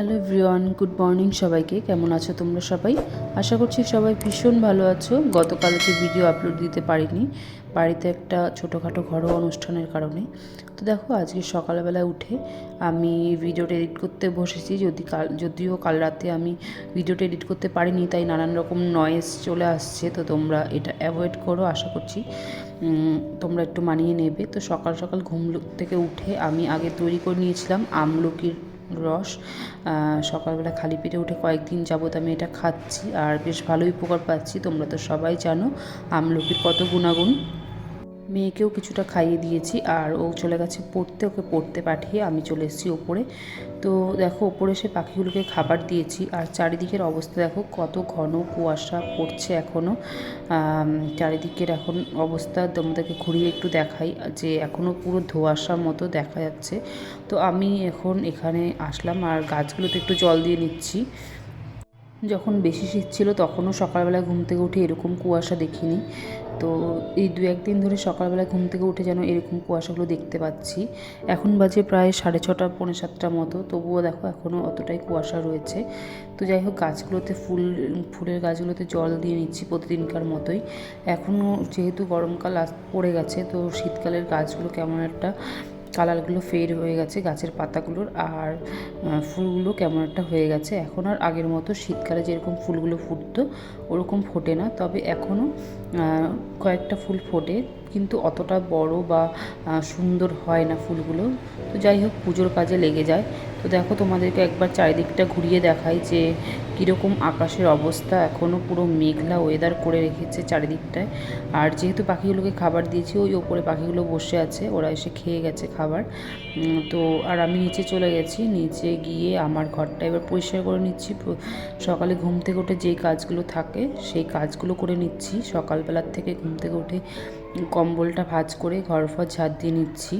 Hello everyone, good morning সবাইকে। কেমন আছো তোমরা সবাই? আশা করছি সবাই ভীষণ ভালো আছো। গতকালকে ভিডিও আপলোড দিতে পারিনি, বাড়িতে একটা ছোটোখাটো ঘরোয়া অনুষ্ঠানের কারণে। তো দেখো, আজকে সকালবেলা উঠে আমি ভিডিওটা এডিট করতে বসেছি। যদি কাল, যদিও কাল রাতে আমি ভিডিওটা এডিট করতে পারিনি, তাই নানান রকম নয়েজ চলে আসছে। তো তোমরা এটা অ্যাভয়েড করো, আশা করছি তোমরা একটু মানিয়ে নেবে। তো সকাল সকাল ঘুম থেকে উঠে আমি আগে তৈরি করে নিয়েছিলাম আমলকির রস। সকালবেলা খালি পেটে উঠে কয়েকদিন যাবত আমি এটা খাচ্ছি আর বেশ ভালোই উপকার পাচ্ছি, তোমরা তো সবাই জানো আমলকির কত গুণাগুণ। মেয়েকেও কিছুটা খাইয়ে দিয়েছি আর ও চলে গেছে পড়তে, ওকে পড়তে পাঠিয়ে আমি চলে এসেছি ওপরে। তো দেখো, ওপরে এসে পাখিগুলোকে খাবার দিয়েছি আর চারিদিকের অবস্থা দেখো, কত ঘন কুয়াশা পড়ছে এখনও চারিদিকের এখন অবস্থা তোমাদেরকে ঘুরিয়ে একটু দেখাই যে এখনও পুরো ধোঁয়াশার মতো দেখা যাচ্ছে। তো আমি এখন এখানে আসলাম আর গাছগুলোতে একটু জল দিয়ে নিচ্ছি। যখন বেশি শীত ছিল তখনও সকালবেলা ঘুম থেকে উঠে এরকম কুয়াশা দেখিনি। তো এই দু একদিন ধরে সকালবেলা ঘুম থেকে উঠে যেন এরকম কুয়াশাগুলো দেখতে পাচ্ছি। এখন বাজে প্রায় সাড়ে ছটা, পৌনে সাতটার মতো। তবুও দেখো এখনও অতটাই কুয়াশা রয়েছে। তো যাই হোক, গাছগুলোতে ফুল, ফুলের গাছগুলোতে জল দিয়ে নিচ্ছি প্রতিদিনকার মতোই। এখনও যেহেতু গরমকাল পড়ে গেছে, তো শীতকালের গাছগুলো কেমন একটা কালারগুলো ফেড হয়ে গেছে গাছের পাতাগুলোর আর ফুলগুলো কেমন একটা হয়ে গেছে। এখন আর আগের মতো শীতকালে যেরকম ফুলগুলো ফুটতো, ওরকম ফোটে না। তবে এখনও কয়েকটা ফুল ফোটে, কিন্তু অতটা বড় বা সুন্দর হয় না ফুলগুলো। তো যাই হোক, পুজোর কাজে লেগে যায়। তো দেখো তোমাদেরকে একবার চারিদিকটা ঘুরিয়ে দেখাই যে কীরকম আকাশের অবস্থা এখনও পুরো মেঘলা ওয়েদার করে রেখেছে চারিদিকটায়। আর যেহেতু পাখিগুলোকে খাবার দিয়েছি, ওই ওপরে পাখিগুলো বসে আছে, ওরা এসে খেয়ে গেছে খাবার। তো আর আমি নিচে চলে গেছি, নিচে গিয়ে আমার ঘরটা এবার পরিষ্কার করে নিচ্ছি। সকালে ঘুম থেকে উঠে যেই কাজগুলো থাকে, সেই কাজগুলো করে নিচ্ছি। সকালবেলার থেকে ঘুম থেকে উঠে কম্বলটা ভাঁজ করে ঘর ফর ঝাড় দিয়ে নিচ্ছি।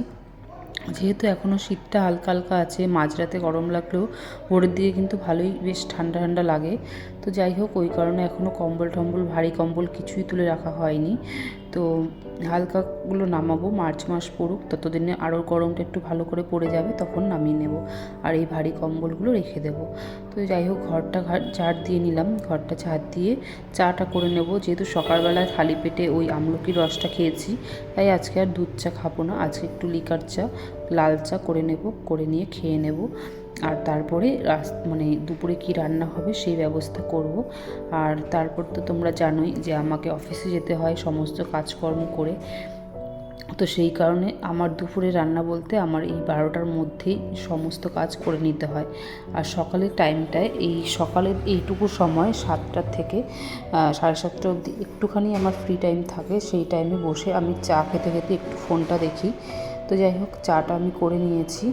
যেহেতু এখনও শীতটা হালকা হালকা আছে, মাঝরাতে গরম লাগলেও ভোরের দিকে কিন্তু ভালোই বেশ ঠান্ডা ঠান্ডা লাগে। তো যাই হোক, ওই কারণে এখনও কম্বল টম্বল, ভারী কম্বল কিছুই তুলে রাখা হয়নি। তো হালকাগুলো নামাবো, মার্চ মাস পড়ুক, ততদিনে আরও গরমটা একটু ভালো করে পড়ে যাবে, তখন নামিয়ে নেব। আর এই ভারী কম্বলগুলো রেখে দেব। তো যাই হোক, ঘরটা ঝাড় দিয়ে নিলাম। ঘরটা ঝাড় দিয়ে চাটা করে নেব। যেহেতু সকালবেলায় খালি পেটে ওই আমলকির রসটা খেয়েছি, তাই আজকে আর দুধ চা খাব না। আজকে একটু লিকার চা, লাল চা করে নেব, করে নিয়ে খেয়ে নেব। আর তারপরে মানে দুপুরে কি রান্না হবে সেই ব্যবস্থা করব। আর তারপর তো তোমরা জানোই যে আমাকে অফিসে যেতে হয় সমস্ত কাজকর্ম করে। তো সেই কারণে আমার দুপুরে রান্না বলতে আমার এই বারোটার মধ্যেই সমস্ত কাজ করে নিতে হয়। আর সকালের টাইমটায় এই সকালের এইটুকু সময় সাতটার থেকে সাড়ে সাতটা অবধি একটুখানি আমার ফ্রি টাইম থাকে, সেই টাইমে বসে আমি চা খেতে খেতে একটু ফোনটা দেখি। তো যাই হোক, চাটা আমি করে নিয়েছি।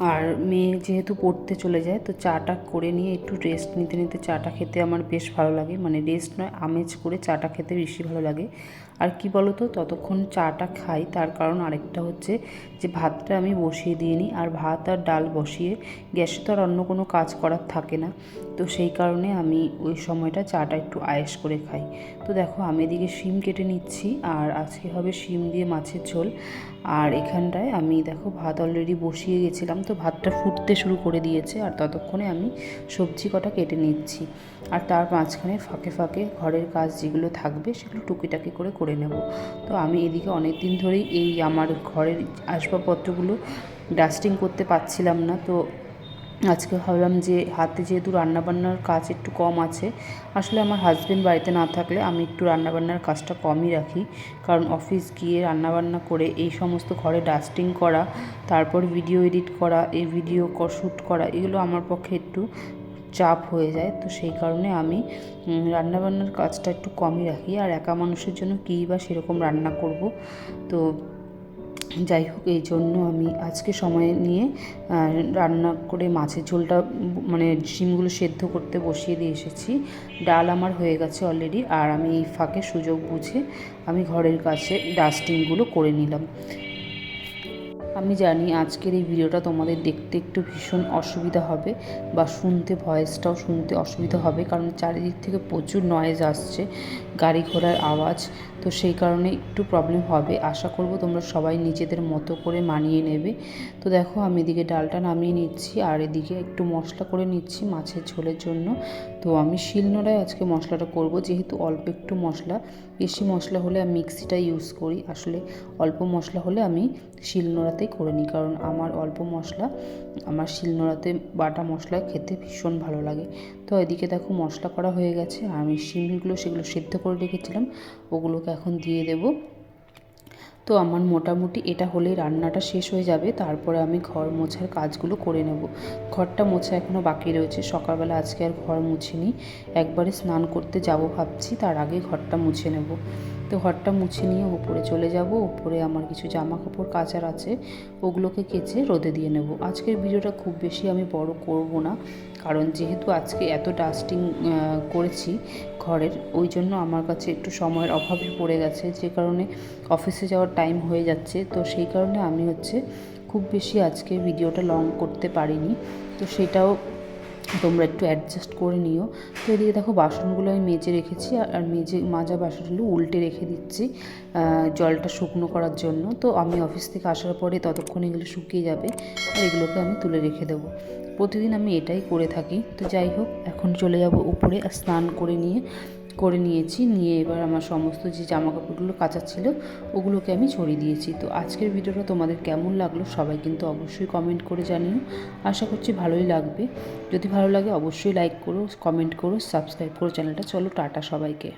আর মেয়ে যেহেতু পড়তে চলে যায়, তো চাটা করে নিয়ে একটু রেস্ট নিতে নিতে চাটা খেতে আমার বেশ ভালো লাগে। মানে রেস্ট নয়, আমেজ করে চাটা খেতে বেশি ভালো লাগে। আর কি বলো তো ততক্ষণ চাটা খাই। তার কারণ আরেকটা হচ্ছে যে, ভাতটা আমি বসিয়ে দিয়ে নিই আর ভাত আর ডাল বসিয়ে গ্যাসে তো আর অন্য কোনো কাজ করার থাকে না। তো সেই কারণে আমি ওই সময়টা চাটা একটু আয়েস করে খাই। তো দেখো, আমি এদিকে শিম কেটে নিচ্ছি। আর আজকে হবে শিম দিয়ে মাছের ঝোল। আর এখানটায় আমি দেখো, ভাত অলরেডি বসিয়ে গেছিলাম। তো ভাতটা ফুটতে শুরু করে দিয়েছে। আর ততক্ষণে আমি সবজি কটা কেটে নিচ্ছি। আর তার মাঝখানে ফাঁকে ফাঁকে ঘরের কাজ যেগুলো থাকবে, সেগুলো টুকিটাকি করে করে নেব। তো আমি এদিকে অনেক দিন ধরেই এই আমার ঘরের আসবাবপত্রগুলো ডাস্টিং করতে পারছিলাম না। তো আজকে ভাবলাম যে হাতে যেহেতু রান্নাবান্নার কাজ একটু কম আছে, আসলে আমার হাজব্যান্ড বাড়িতে না থাকলে আমি একটু রান্নাবান্নার কাজটা কমই রাখি। কারণ অফিস গিয়ে রান্নাবান্না করে এই সমস্ত ঘরে ডাস্টিং করা, তারপর ভিডিও এডিট করা, এই ভিডিও শ্যুট করা, এগুলো আমার পক্ষে একটু চাপ হয়ে যায়। তো সেই কারণে আমি রান্নাবান্নার কাজটা একটু কমই রাখি। আর একা মানুষের জন্য কী বা সেরকম রান্না করব? তো যাই হোক, এই জন্য আমি আজকে সময় নিয়ে রান্না করে মাছের ঝোলটা মানে শিমগুলো সেদ্ধ করতে বসিয়ে দিয়ে এসেছি। ডাল আমার হয়ে গেছে অলরেডি আর আমি এই ফাঁকে সুযোগ বুঝে আমি ঘরের কাছে ডাস্টিংগুলো করে নিলাম। আমি জানি আজকের এই ভিডিওটা তোমাদের দেখতে একটু ভীষণ অসুবিধা হবে বা শুনতে ভয়েসটাও শুনতে অসুবিধা হবে, কারণ চারিদিক থেকে প্রচুর নয়েজ আসছে, গাড়ি ঘোড়ার আওয়াজ, তো সেই কারণে একটু প্রবলেম হবে। আশা করব তোমরা সবাই নিজেদের মতো করে মানিয়ে নেবে। তো দেখো আমি এদিকে ডালটা নামিয়ে নিচ্ছি, আর এদিকে একটু মশলা করে নিচ্ছি মাছের ঝোলের জন্য। তো আমি শিলনোড়ায় আজকে মশলাটা করব, যেহেতু অল্প একটু মশলা। বেশি মশলা হলে আমি মিক্সিটা ইউজ করি। আসলে অল্প মশলা হলে আমি শিলনোড়াতেই করে নিই। কারণ আমার অল্প মশলা, আমার শিলনোড়াতে বাটা মশলা খেতে ভীষণ ভালো লাগে। তো এদিকে দেখো মশলা করা হয়ে গেছে। আমি শিমগুলো সেগুলো সেদ্ধ করে রেখেছিলাম। ওগুলোকে এখন দিয়ে দেবো। তো আমার মোটামুটি এটা হলেই রান্নাটা শেষ হয়ে যাবে, তারপরে আমি ঘর মোছার কাজগুলো করে নেব। ঘরটা মোছা এখনও বাকি রয়েছে, সকালবেলা আজকে আর ঘর মুছিনি। একবারে স্নান করতে যাব ভাবছি, তার আগে ঘরটা মুছে নেব। তো ঘরটা মুছে নিয়ে উপরে চলে যাব, উপরে আমার কিছু জামা কাপড় কাচার আছে, ওগুলোকে কেচে রোদে দিয়ে নেব। আজকের ভিডিওটা খুব বেশি আমি বড় করব না, কারণ যেহেতু আজকে এত ডাস্টিং করেছি ঘরের, ওই জন্য আমার কাছে একটু সময়ের অভাবই পড়ে গেছে। যে কারণে অফিসে যাওয়ার টাইম হয়ে যাচ্ছে। তো সেই কারণে আমি হচ্ছে খুব বেশি আজকে ভিডিওটা লং করতে পারিনি। তো সেটাও তোমরা একটু অ্যাডজাস্ট করে নিও। তো এদিকে দেখো, বাসনগুলো আমি মেজে রেখেছি। আর মেজে, মাজা বাসনগুলো উল্টে রেখে দিচ্ছি জলটা শুকনো করার জন্য। তো আমি অফিস থেকে আসার পরে ততক্ষণ এগুলো শুকিয়ে যাবে। আর এগুলোকে আমি তুলে রেখে দেবো। প্রতিদিন আমি এটাই করে থাকি। তো যাই হোক, এখন চলে যাব উপরে স্নান করে নিয়ে, করে নিয়েছি। নিয়ে এবার আমার সমস্ত যে জামা কাপড়গুলো কাচার ছিল, ওগুলোকে আমি ছড়িয়ে দিয়েছি। তো আজকের ভিডিওটা তোমাদের কেমন লাগল সবাই কিন্তু অবশ্যই কমেন্ট করে জানিও। আশা করছি ভালোই লাগবে। যদি ভালো লাগে অবশ্যই লাইক করো কমেন্ট করো সাবস্ক্রাইব করো চ্যানেলটা। চলো, টাটা সবাইকে।